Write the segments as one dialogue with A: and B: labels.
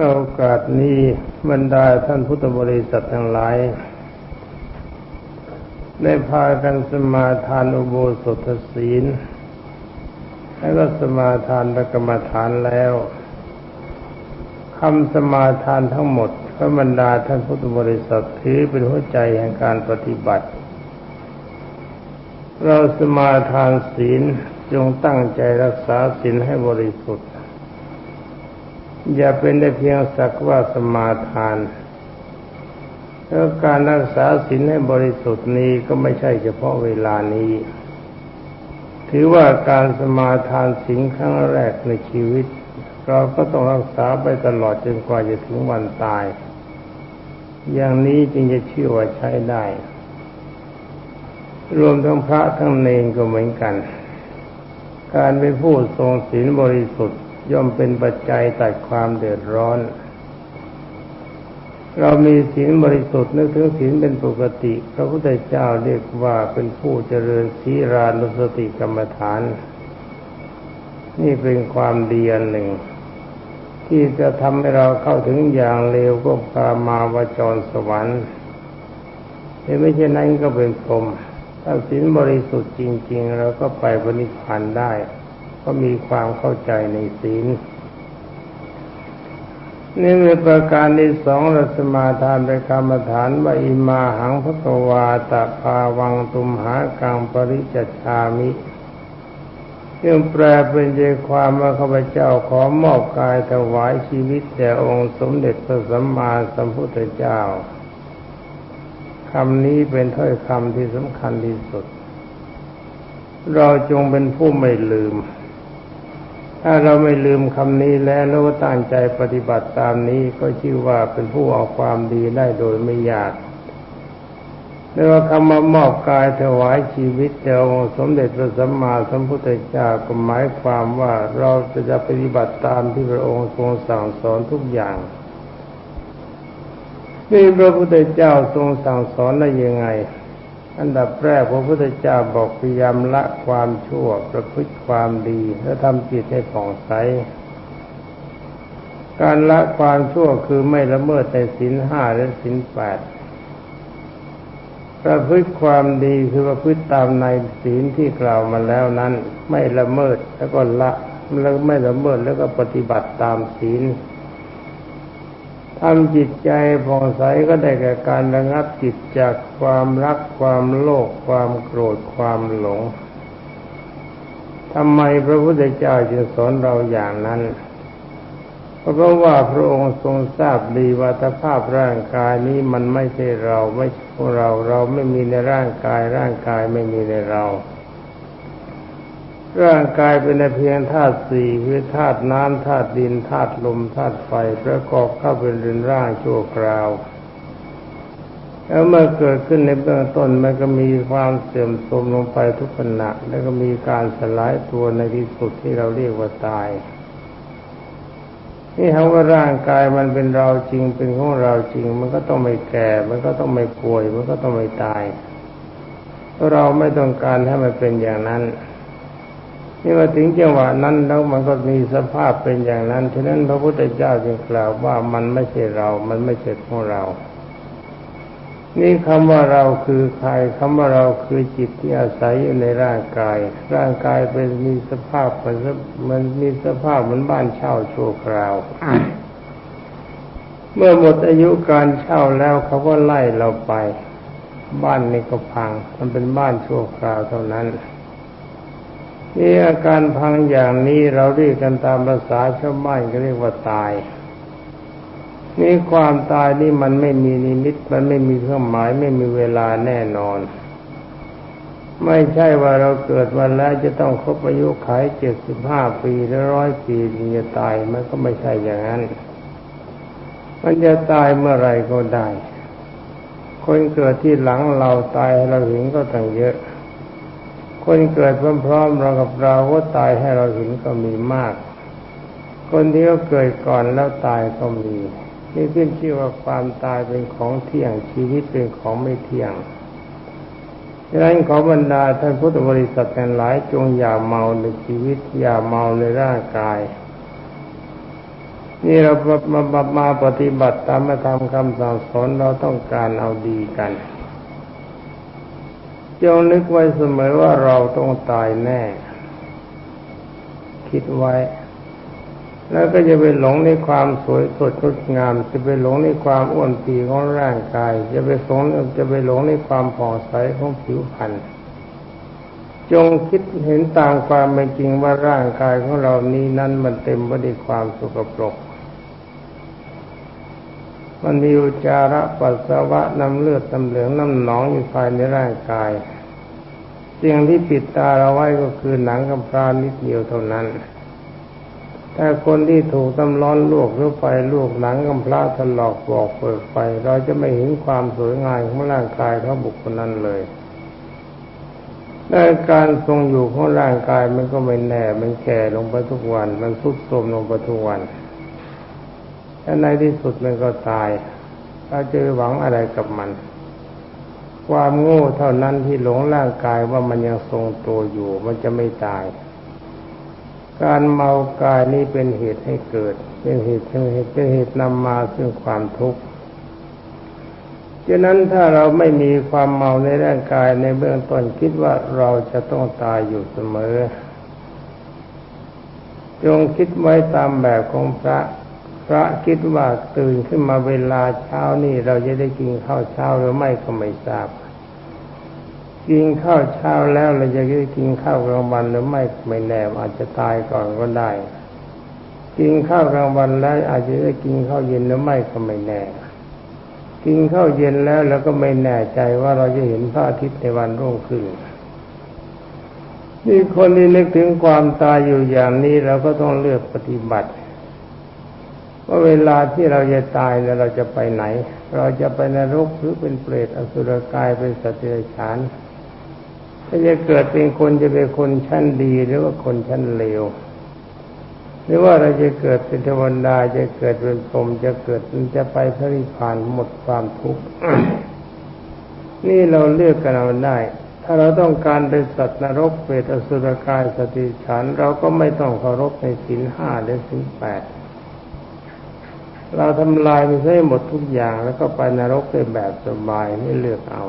A: โอกาสนี้บรรดาท่านพุทธบริษัททั้งหลาย ได้พากันสมาทานอุโบสถศีล แล้วก็สมาทานพระกรรมฐานแล้วคำสมาทานทั้งหมดพระบรรดาท่านพุทธบริษัทถือเป็นหัวใจแห่งการปฏิบัติ เราสมาทานศีลจงตั้งใจรักษาศีลให้บริสุทธิ์ อย่าเป็นได้เพียงสักว่าสมาทานแล้วการรักษาศีลให้บริสุทธิ์นี้ก็ไม่ใช่เฉพาะเวลานี้ ถือว่าการสมาทานศีลครั้งแรกในชีวิต เราก็ต้องรักษาไปตลอดจนกว่าจะถึงวันตาย อย่างนี้จึงจะเชื่อว่าใช้ได้ รวมทั้งพระทั้งเนรก็เหมือนกัน การเป็นผู้ทรงศีลบริสุทธิ์ ย่อมเป็นปัจจัยตัดความเดือดร้อน เรามีศีลบริสุทธิ์นึกถึงศีลเป็นปกติพระพุทธเจ้าเรียกว่าเป็นผู้เจริญศีรานุสติกรรมฐาน นี่เป็นความดีอันหนึ่ง ที่จะทำให้เราเข้าถึงอย่างเร็วก็พามาวจรสวรรค์แต่ไม่ใช่นั้นก็เป็นพรมถ้าศีลบริสุทธิ์จริง ๆ เราก็ไปบริพานได้ ก็มีความเข้าใจในศีลนี่เป็นประการที่สองรัสมาทานเป็นกรรมฐานว่าอิมาหังพระวาตะภาวังตุมหากังปริจชามิเรื่งแปลเป็นใจความว่าข้าพเจ้าขอมอบกายถวายชีวิตแด่องค์สมเด็จพระสัมมาสัมพุทธเจ้าคำนี้เป็นถ้อยคำที่สำคัญที่สุด เราจงเป็นผู้ไม่ลืม ถ้าเราไม่ลืมคำนี้แล้วแล้วก็ตั้งใจปฏิบัติตามนี้ก็ชื่อว่าเป็นผู้เอาความดีได้โดยไม่ยากเรียกว่าคำมามอบกายถวายชีวิตแด่องค์สมเด็จพระสัมมาสัมพุทธเจ้าก็หมายความว่าเราจะปฏิบัติตามที่พระองค์ทรงสั่งสอนทุกอย่างนี่พระพุทธเจ้าทรงสั่งสอนได้ยังไง อันดับแรกพระพุทธเจ้าบอกพยายามละความชั่วประพฤติความดี และทำจิตให้ผ่องใส การละความชั่วคือไม่ละเมิดในศีลห้าและศีลแปดประพฤติความดีคือประพฤติตามในศีลที่กล่าวมาแล้วนั้น ไม่ละเมิดแล้วก็ละแล้วไม่ละเมิดแล้วก็ปฏิบัติตามศีล ทำจิตใจผ่องใสก็ได้แก่การระงับจิตจากความรักความโลภความโกรธความหลงทำไมพระพุทธเจ้าจึงสอนเราอย่างนั้นเพราะว่าพระองค์ทรงทราบดีว่าสภาพร่างกายนี้มันไม่ใช่เราไม่ใช่พวกเราเราไม่มีในร่างกายร่างกายไม่มีในเรา ร่างกายเป็นเพียงธาตุสี่คือธาตุน้ำธาตุดินธาตุลมธาตุไฟประกอบเข้าเป็นรืนร่างชั่วคราว แล้วเมื่อเกิดขึ้นในเบื้องต้นมันก็มีความเสื่อมโทรมลงไปทุกขณะแล้วก็มีการสลายตัวในที่สุดที่เราเรียกว่าตายนี่คำว่าร่างกายมันเป็นเราจริงเป็นของเราจริง มันก็ต้องไม่แก่ มันก็ต้องไม่ป่วย มันก็ต้องไม่ตายเราไม่ต้องการให้มันเป็นอย่างนั้น นี่มาถึงจังหวะนั้นแล้วมันก็มีสภาพเป็นอย่างนั้นฉะนั้นพระพุทธเจ้าจึงกล่าวว่ามันไม่ใช่เรา มันไม่ใช่ของเรา นี่คำว่าเราคือใครคำว่าเราคือจิตที่อาศัยอยู่ในร่างกาย ร่างกายเป็นมีสภาพมันมันมีสภาพเหมือนบ้านเช่าชั่วคราวเมื่อหมดอายุการเช่าแล้วเขาก็ไล่เราไป บ้านนี้ก็พัง มันเป็นบ้านชั่วคราวเท่านั้น นี่อาการพังอย่างนี้เราเรียกกันตามภาษาชาวบ้านก็เรียกว่าตาย นี่ความตายนี่มันไม่มีนิมิต มันไม่มีเครื่องหมาย ไม่มีเวลาแน่นอน ไม่ใช่ว่าเราเกิดวันแล้วจะต้องครบอายุขัยเจ็ดสิบห้าปีหรือร้อยปีถึงจะตายมันก็ไม่ใช่อย่างนั้น มันจะตายเมื่อไรก็ได้ คนเกิดที่หลังเราตายเราเห็นก็ตั้งเยอะ คนเกิดพร้อมๆเรากับเราก็ตายให้เราเห็นก็มีมาก คนที่เขาเกิดก่อนแล้วตายก็มี นี่ขึ้นชื่อว่าความตายเป็นของเที่ยงชีวิตเป็นของไม่เที่ยงดังนั้นขอบรรดาท่านพุทธบริษัทกันหลายจงอย่าเมาในชีวิต อย่าเมาในร่างกาย นี่เรามามามาปฏิบัติตามมาทำคำสั่งสอนเราต้องการเอาดีกัน จงนึกไว้เสมอว่าเราต้องตายแน่ คิดไว้ แล้วก็จะไปหลงในความสวยสดงดงาม จะไปหลงในความอ้วนปีของร่างกาย จะไปหลงจะไปหลงในความผ่องใสของผิวพรรณจงคิดเห็นตามความเป็นจริงว่าร่างกายของเรานี้นั้นมันเต็มไปด้วยความสกปรก มันมีอุจจาระปัสสาวะน้ำเลือดน้ำเหลืองน้ำหนองอยู่ภายในร่างกายสิ่งที่ปิดตาเราไว้ก็คือหนังกำพร้านิดเดียวเท่านั้นถ้าคนที่ถูกตำร้อนลวกหรือไฟลวกหนังกำพร้าถลอกบอกเปิดไฟเราจะไม่เห็นความสวยงามของร่างกายเของบุคคลนั้นเลยและการทรงอยู่ของร่างกายมันก็ไม่แน่ มันแก่ลงไปทุกวัน มันทุดโทรมลงไปทุกวัน และในที่สุดมันก็ตายเราจะหวังอะไรกับมัน ความโง่เท่านั้นที่หลงร่างกายว่ามันยังทรงตัวอยู่ มันจะไม่ตาย การเมากายนี้เป็นเหตุให้เกิด เป็นเหตุเป็นเหตุเป็นเหตุนำมาซึ่งความทุกข์ฉะนั้นถ้าเราไม่มีความเมาในร่างกายในเบื้องต้นคิดว่าเราจะต้องตายอยู่เสมอ จงคิดไว้ตามแบบของพระ พระคิดว่าตื่นขึ้นมาเวลาเช้านี่เราจะได้กินข้าวเช้าหรือไม่ก็ไม่ทราบ กินข้าวเช้าแล้วเราจะได้กินข้าวกลางวันหรือไม่ไม่แน่อาจจะตายก่อนก็ได้ กินข้าวกลางวันแล้วอาจจะได้กินข้าวเย็นหรือไม่ก็ไม่แน่ กินข้าวเย็นแล้วเราก็ไม่แน่ใจว่าเราจะเห็นพระอาทิตย์ในวันรุ่งขึ้นนี่คนที่นึกถึงความตายอยู่อย่างนี้เราก็ต้องเลือกปฏิบัติ ว่าเวลาที่เราจะตายแล้วเราจะไปไหน เราจะไปนรกหรือเป็นเปรตอสุรกายเป็นสัตว์เดรัจฉานถ้าจะเกิดเป็นคนจะเป็นคนชั้นดีหรือว่าคนชั้นเลวหรือว่าเราจะเกิดเป็นเทวดาจะเกิดเป็นพรหมจะเกิดจะไปพระนิพพานหมดความทุกข์นี่เราเลือกกันเอาได้ ถ้าเราต้องการเป็นสัตว์นรกเปรตอสุรกายสติฉันเราก็ไม่ต้องเคารพในศีลห้าและศีลแปด เราทำลายมันให้หมดทุกอย่างแล้วก็ไปนรกได้แบบสบายไม่เลือกเอา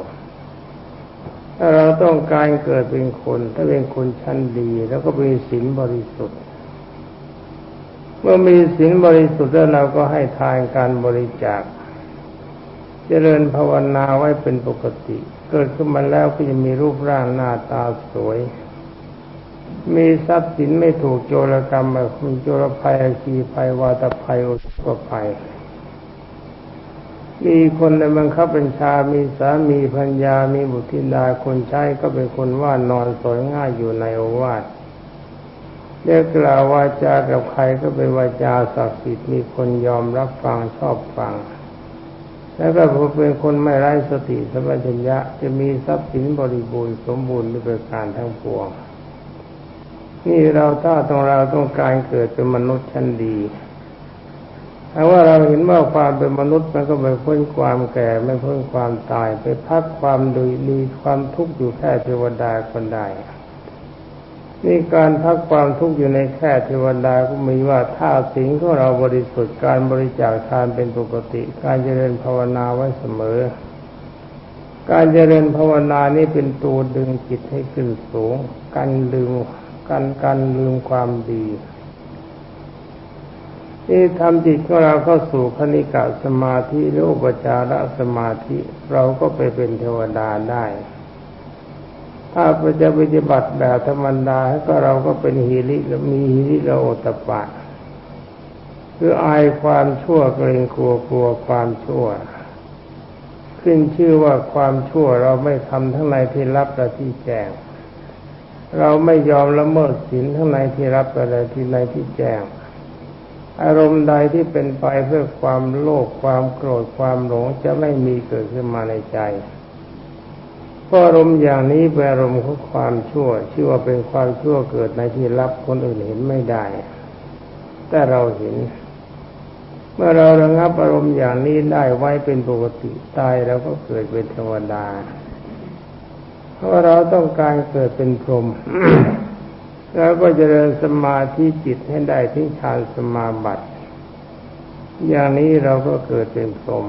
A: ถ้าเราต้องการเกิดเป็นคน ถ้าเป็นคนชั้นดี แล้วก็มีศีลบริสุทธิ์ เมื่อมีศีลบริสุทธิ์แล้วเราก็ให้ทานการบริจาค เจริญภาวนาไว้เป็นปกติ เกิดขึ้นมาแล้วก็จะมีรูปร่างหน้าตาสวย มีทรัพย์สินไม่ถูกโจรกรรมมีโจรภัยขีภัยวาตภัยอุปภัย มีคนในบังคับบัญชา มีสามีพัญญา มีบุตรธิดาคนใช้ก็เป็นคนว่านอนสวยง่ายอยู่ในโอวาทเรียกกล่าววาจากับใครก็เป็นวาจาศักดิ์สิทธิ์มีคนยอมรับฟังชอบฟัง แล้วก็เป็นคนไม่ไร้สติสัมปชัญญะจะมีทรัพย์สินบริบูรณ์สมบูรณ์ด้วยประการทั้งปวง นี่เราถ้าต้องเราต้องการเกิดเป็นมนุษย์ชั้นดีถ้าว่าเราเห็นว่าความเป็นมนุษย์มันก็ไม่พ้นความแก่ไม่พ้นความตาย ไปพักความดุยดีความทุกข์อยู่แค่เทวดาคนใดนี่การพักความทุกข์อยู่ในแค่เทวดาก็มีว่าถ้าสิ่งของเราบริสุทธิ์การบริจาคทานเป็นปกติ การเจริญภาวนาไว้เสมอ การเจริญภาวนานี่เป็นตัวดึงจิตให้ขึ้นสูงกันลืม กันกันลืมความดีนี่ทำจิตของเราเข้าสู่คณิกะสมาธิหรืออุปจารสมาธิ เราก็ไปเป็นเทวดาได้ ถ้าจะปฏิบัติแบบธรรมดาก็เราก็เป็นหิริแล้วมีหิริละโอตปะ คืออายความชั่วเกรงกลัวกลัวความชั่ว ขึ้นชื่อว่าความชั่วเราไม่ทำทั้งในที่รับและที่แจ้ง เราไม่ยอมละเมิดศีลทั้งในที่รับและที่ในที่แจ้ง อารมณ์ใดที่เป็นไปเพื่อความโลภความโกรธความหลงจะไม่มีเกิดขึ้นมาในใจเพราะอารมณ์อย่างนี้เป็นอารมณ์ของความชั่วชื่อว่าเป็นความชั่วเกิดในที่รับคนอื่นเห็นไม่ได้ แต่เราเห็น เมื่อเราระงับอารมณ์อย่างนี้ได้ไว้เป็นปกติตายเราก็เกิดเป็นเทวดา เพราะเราต้องการเกิดเป็นพรหมแล้วก็จเจริญสมาธิจิตให้ได้ที่ฌานสมาบัติ อย่างนี้เราก็เกิดเป็นพรหม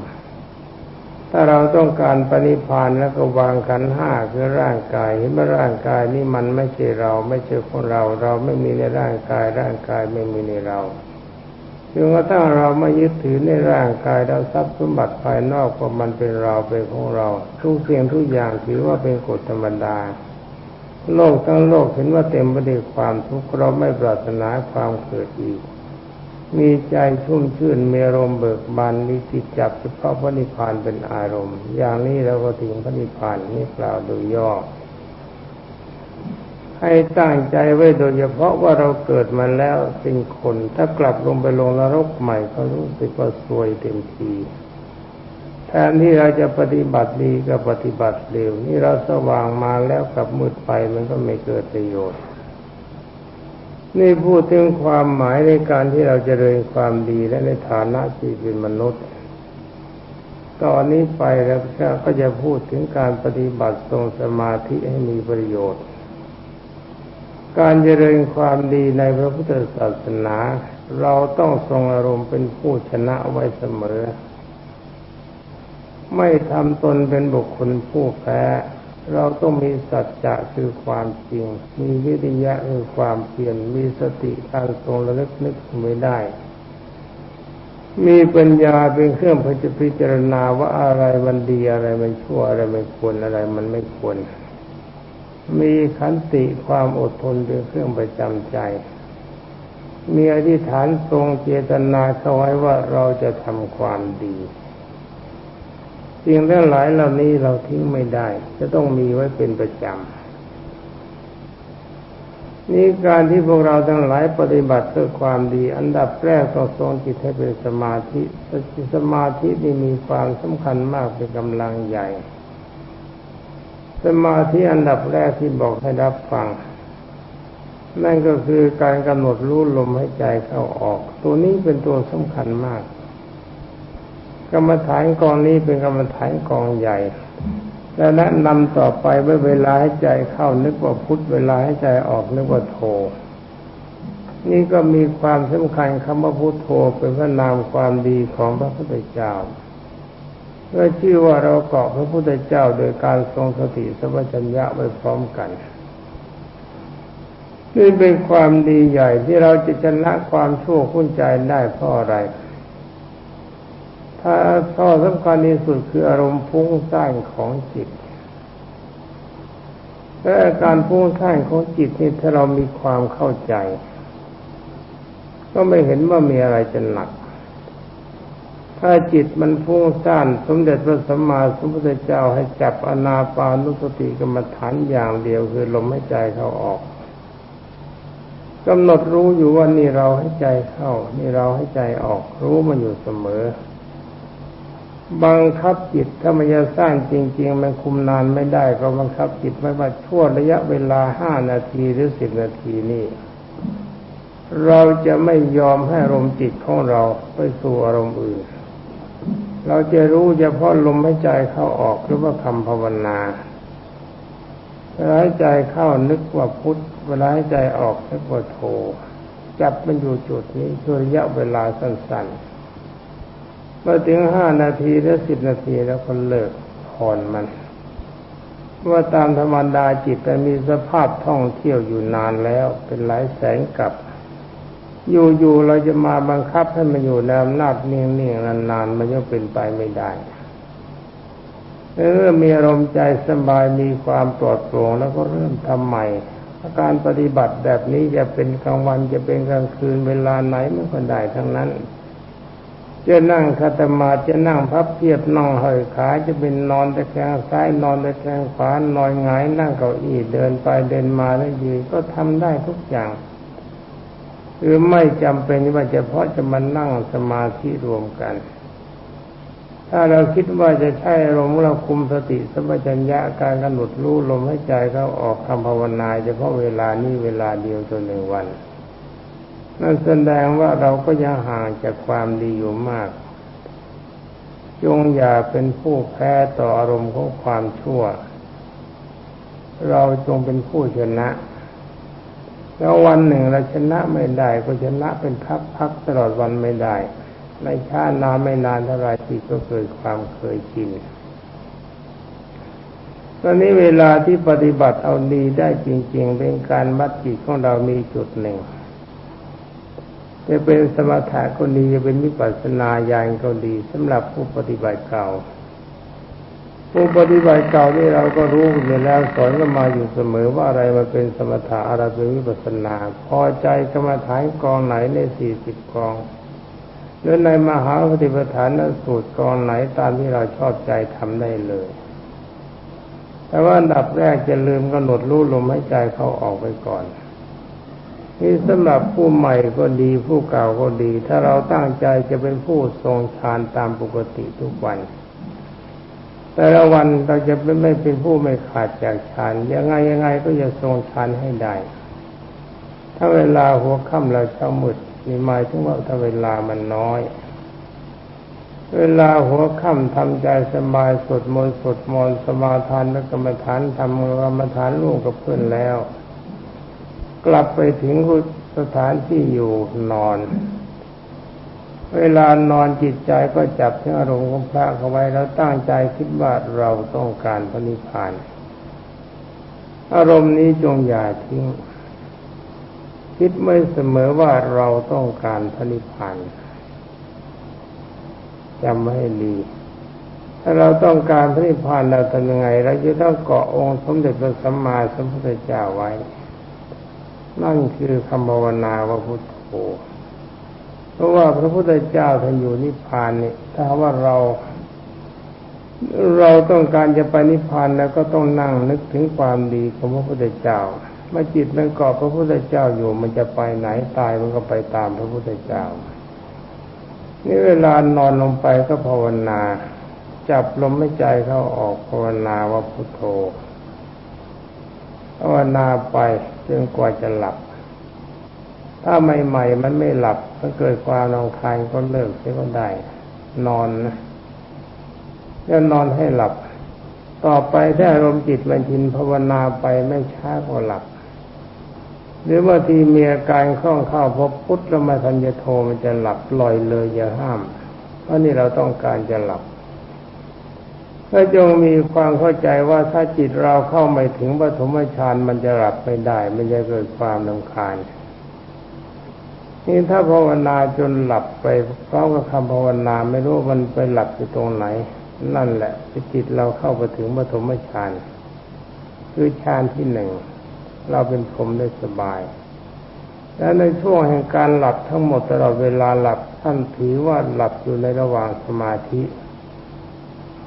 A: ถ้าเราต้องการปณิพานแล้วก็วางขันห้าคือร่างกายเห็นว่าร่างกายนี้มันไม่ใช่เรา ไม่ใช่ของเรา เราไม่มีในร่างกายร่างกายไม่มีในเรา จนกระทั่งเราไม่ยึดถือในร่างกายเราทรัพย์สมบัติภายนอกว่ามันเป็นเราเป็นของเรา ทุกเพียงทุกอย่างถือว่าเป็นกฎธรรมดา โลกทั้งโลกเห็นว่าเต็มไปด้วยความทุกข์เราไม่ปรารถนาความเกิดอีก มีใจชุ่มชื่นมีอารมณ์เบิกบานมีจิตจับเฉพาะพระนิพพานเป็นอารมณ์ อย่างนี้เราก็ถึงพระนิพพานนี่กล่าวโดยย่อ ให้ตั้งใจไว้โดยเฉพาะว่าเราเกิดมาแล้วเป็นคน ถ้ากลับลงไปลงนรกใหม่ก็รู้สึกว่าซวยเต็มทีแทนที่เราจะปฏิบัติดีก็ปฏิบัติเร็ว นี่เราสว่างมาแล้วกลับมืดไปมันก็ไม่เกิดประโยชน์ นี่พูดถึงความหมายในการที่เราจเจริญความดีและในฐานะที่เป็นมนุษย์ ตอนนี้ไปแล้วก็จะพูดถึงการปฏิบัติทรงสมาธิให้มีประโยชน์ การเจริญความดีในพระพุทธศาสนา เราต้องทรงอารมณ์เป็นผู้ชนะไว้เสมอ ไม่ทำตนเป็นบุคคลผู้แพ้ เราต้องมีสัจจะคือความจริง มีวิริยะคือความเพียรมีสติการทรงระลึกนึกไม่ได้ มีปัญญาเป็นเครื่องพิจารณาว่าอะไรมันดีอะไรมันชั่วอะไรมันควรอะไรมันไม่ควร มีขันติความอดทนเป็นเครื่องประจำใจ มีอธิษฐานทรงเจตนาเข้าไว้ว่าเราจะทำความดีสิ่งทั้งหลายเหล่านี้เราทิ้งไม่ได้ จะต้องมีไว้เป็นประจำนี่การที่พวกเราทั้งหลายปฏิบัติเพื่อความดี อันดับแรกต้องทรงจิตให้เป็นสมาธิสมาธินี่มีความสำคัญมากเป็นกำลังใหญ่ สมาธิอันดับแรกที่บอกให้รับฟัง นั่นก็คือการกำหนดรู้ลมให้ใจเข้าออก ตัวนี้เป็นตัวสำคัญมาก กรรมฐานกองนี้เป็นกรรมฐานกองใหญ่ แล้วแนะนำต่อไปเมื่อเวลาให้ใจเข้านึกว่าพุทธเวลาให้ใจออกนึกว่าโทนี่ก็มีความสำคัญคำว่าพุทโธเป็นพระนามความดีของพระพุทธเจ้า เพื่อชื่อว่าเราเกาะพระพุทธเจ้าโดยการทรงสติสัมปชัญญะไว้พร้อมกันนี่เป็นความดีใหญ่ที่เราจะชนะความชั่วคุ้นใจได้เพราะอะไร ถ้าข้อสำคัญที่สุดคืออารมณ์ฟุ้งซ่านของจิตและการฟุ้งซ่านของจิตนี่ถ้าเรามีความเข้าใจ ก็ไม่เห็นว่ามีอะไรจะหนัก ถ้าจิตมันฟุ้งซ่านสมเด็จพระสัมมาสัมพุทธเจ้าให้จับอนาปานุสติกรรมฐานอย่างเดียวคือลมหายใจเข้าออกกำหนดรู้อยู่ว่านี่เราให้ใจเข้า นี่เราให้ใจออกรู้มันอยู่เสมอ บังคับจิตถ้ามันจะสร้างจริง ๆ มันคุมนานไม่ได้ ก็บังคับจิตไม่ว่าชั่วระยะเวลาห้านาทีหรือสิบนาทีนี้เราจะไม่ยอมให้อารมณ์จิตของเราไปสู่อารมณ์อื่น เราจะรู้เฉพาะลมหายใจเข้าออกหรือว่าคำภาวนาเวลาหายใจเข้านึกว่าพุทธเวลาหายใจออกนึกว่าโทจับมันอยู่จุดนี้ช่วระยะเวลาสั้นๆเมื่อถึงห้านาทีหรือสิบนาทีแล้วก็เลิกผ่อนมันว่าตามธรรมดาจิตแต่มีสภาพท่องเที่ยวอยู่นานแล้วเป็นหลายแสนกับ อยู่ๆเราจะมาบังคับให้มันอยู่ในอำนาจนิ่งๆนานๆมันยังเป็นไปไม่ได้เมื่อมีอารมณ์ใจสบายมีความปลอดโปร่งแล้วก็เริ่มทำใหม่การปฏิบัติแบบนี้จะเป็นกลางวันจะเป็นกลางคืนเวลาไหนมันก็ได้ทั้งนั้นจะนั่งคาตมาจะนั่งพับเพียบนั่งห้อยขาจะเป็นนอนตะแคงซ้ายนอนตะแคงขวานอนหงายนั่งเก้าอี้เดินไปเดินมาแล้วยืนก็ทำได้ทุกอย่าง คือไม่จำเป็นว่าจะเพาะจะมานั่งสมาธิรวมกัน ถ้าเราคิดว่าจะใช้ลมเราคุมสติสัมปชัญญะการกำหนดรู้ลมให้ใจเขาออกคำภาวนาเฉพาะเวลานี้เวลาเดียวตัวหนึ่งวัน นั่นแสดงว่าเราก็ยังห่างจากความดีอยู่มาก จงอย่าเป็นผู้แพ้ต่ออารมณ์ของความชั่ว เราจงเป็นผู้ชนะ แล้ววันหนึ่งเราชนะไม่ได้ก็ชนะเป็นพักพักตลอดวันไม่ได้ในชาตินานไม่นานเท่าไรจิตก็เกิดความเคยชินตอนนี้เวลาที่ปฏิบัติเอาดีได้จริง ๆ เป็นการมัดจิตของเรามีจุดหนึ่งจะเป็นสมถะก็ดีจะเป็นวิปัสสนาญาณก็ดีสำหรับผู้ปฏิบัติเก่า ผู้ปฏิบัติเก่าที่เราก็รู้อยู่แล้วสอนกันมาอยู่เสมอว่าอะไรมาเป็นสมถะอะไรเป็นวิปัสสนา พอใจกรรมฐานกองไหนในสี่สิบกองหรือในมหาปฏิปทานนั้นสูตรกองไหนตามที่เราชอบใจทำได้เลย แต่ว่าอันดับแรกจะลืมกำหนดรู้ลมให้ใจเข้าออกไปก่อนนี่สำหรับผู้ใหม่ก็ดีผู้เก่าก็ดี ถ้าเราตั้งใจจะเป็นผู้ทรงฌานตามปกติทุกวัน แต่ละวันเราจะไม่เป็นผู้ไม่ขาดจากฌานยังไงยังไงก็จะทรงฌานให้ได้ ถ้าเวลาหัวค่ำเราเช้ามืดนี่หมายถึงว่าถ้าเวลามันน้อย เวลาหัวค่ำทำใจสบายสดมนสดมนสมาทานและกรรมฐานทำกรรมฐานร่วมกับเพื่อนแล้ว กลับไปถึงสถานที่อยู่นอน เวลานอนจิตใจก็จับที่อารมณ์ของพระเข้าไว้แล้วตั้งใจคิดว่าเราต้องการพระนิพพาน อารมณ์นี้จงอย่าทิ้ง คิดไม่เสมอว่าเราต้องการพระนิพพานจำไว้ให้ดีถ้าเราต้องการพระนิพพานเราทำยังไง เราจะต้องเกาะองค์สมเด็จพระสัมมาสัมพุทธเจ้าไว้ นั่นคือคำภาวนาว่าพุทโธ เพราะว่าพระพุทธเจ้าท่านอยู่นิพพานนี่ถ้าว่าเรา เราต้องการจะไปนิพพานแล้วก็ต้องนั่งนึกถึงความดีของพระพุทธเจ้าเมื่อจิตมันเกาะพระพุทธเจ้าอยู่ มันจะไปไหนตายมันก็ไปตามพระพุทธเจ้านี่เวลานอนลงไปก็ภาวนา จับลมไม่ใจเข้าออกภาวนาว่าพุทโธภาวนาไปจนกว่าจะหลับ ถ้าใหม่ ๆ มันไม่หลับมันเกิดความนองคายก็เลิกเสียก็ได้ นอนนะแล้วนอนให้หลับ ต่อไปถ้าอารมณ์จิตมันชินภาวนาไปไม่ช้าก็หลับ หรือบาทีมีอาการคล่องเข้าพบพุทธละมาทัญญโทมันจะหลับลอยเลยอย่าห้าม เพราะนี่เราต้องการจะหลับก็จงมีความเข้าใจว่าถ้าจิตเราเข้าไม่ถึงปฐมฌานมันจะหลับไม่ได้มันจะเกิดความลำคาญ นี่ถ้าภาวนาจนหลับไปเพราะกับคำภาวนาไม่รู้มันไปหลับอยู่ตรงไหน นั่นแหละจิตเราเข้าไปถึงปฐมฌานคือฌานที่หนึ่งเราเป็นพรมได้สบาย และในช่วงแห่งการหลับทั้งหมดตลอดเวลาหลับท่านถือว่าหลับอยู่ในระหว่างสมาธิ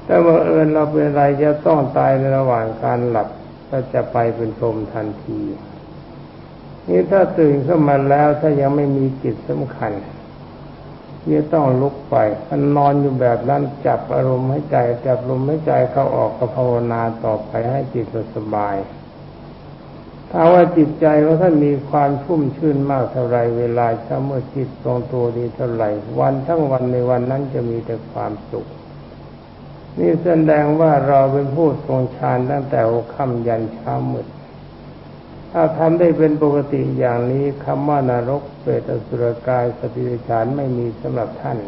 A: แต่เมื่อเอิญเราเป็นอะไรจะต้องตายในระหว่างการหลับก็จะไปเป็นพรมทันที นี่ถ้าตื่นขึ้นมาแล้วถ้ายังไม่มีจิตสำคัญจะต้องลุกไปมันนอนอยู่แบบนั้นจับอารมณ์ให้ใจจับลมให้ใจเข้าออกกับภาวนาต่อไปให้จิตสบาย ถ้าว่าจิตใจของท่านมีความชุ่มชื่นมากเท่าไรเวลาเช้าเมื่อจิตตรงตัวดีเท่าไรวันทั้งวันในวันนั้นจะมีแต่ความสุข นี่แสดงว่าเราเป็นผู้ทรงฌานตั้งแต่หัวค่ำยันเช้ามืด ถ้าทำได้เป็นปกติอย่างนี้คำว่านรกเปรตอสุรกายสติปัฏฐานไม่มีสำหรับท่าน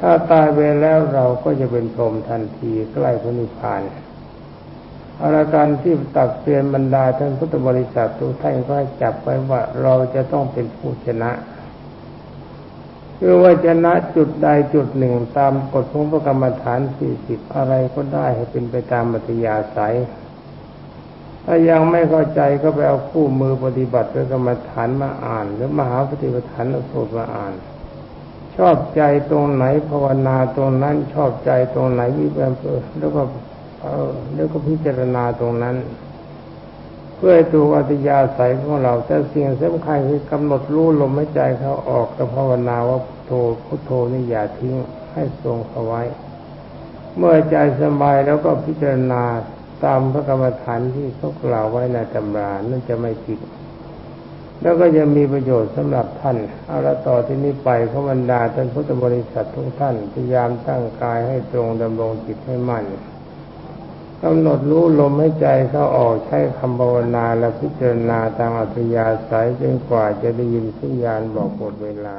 A: ถ้าตายไปแล้วเราก็จะเป็นพรหมทันทีใกล้พระนิพพานอาการที่ตักเตือนบรรดาท่านพุทธบริษัททุกท่านก็ให้จับไว้ว่าเราจะต้องเป็นผู้ชนะคือว่าชนะจุดใดจุดหนึ่งตามกฎของพระกรรมฐานสี่สิบอะไรก็ได้ให้เป็นไปตามมัธยาศัย ถ้ายังไม่เข้าใจก็ไปเอาคู่มือปฏิบัติพระกรรมฐานมาอ่าน หรือมหาปฏิปทานสูตรมาอ่าน ชอบใจตรงไหนภาวนาตรงนั้น ชอบใจตรงไหนวิบัติแล้วก็แล้วก็พิจารณาตรงนั้น เพื่อตัวอัตยาศัยของเรา แต่สิ่งสำคัญคือกำหนดรู้ลมหายใจเขาออกกับภาวนาว่าพุทโธพุทโธนี่อย่าทิ้งให้ทรงเอาไว้ เมื่อใจสบายแล้วก็พิจารณา ตามพระกรรมฐานที่เขากล่าวไว้ในตำรานั่นจะไม่ผิด แล้วก็จะมีประโยชน์สำหรับท่าน เอาละต่อที่นี้ไปขบรรดาท่านพุทธบริษัททุกท่านพยายามตั้งกายให้ตรงดำรงจิตให้มั่นกำหนดรู้ลมให้ใจเข้าออกใช้คำภาวนาและพิจารณาตามอัธยาศัยจนกว่าจะได้ยินสัญญาณบอกหมดเวลา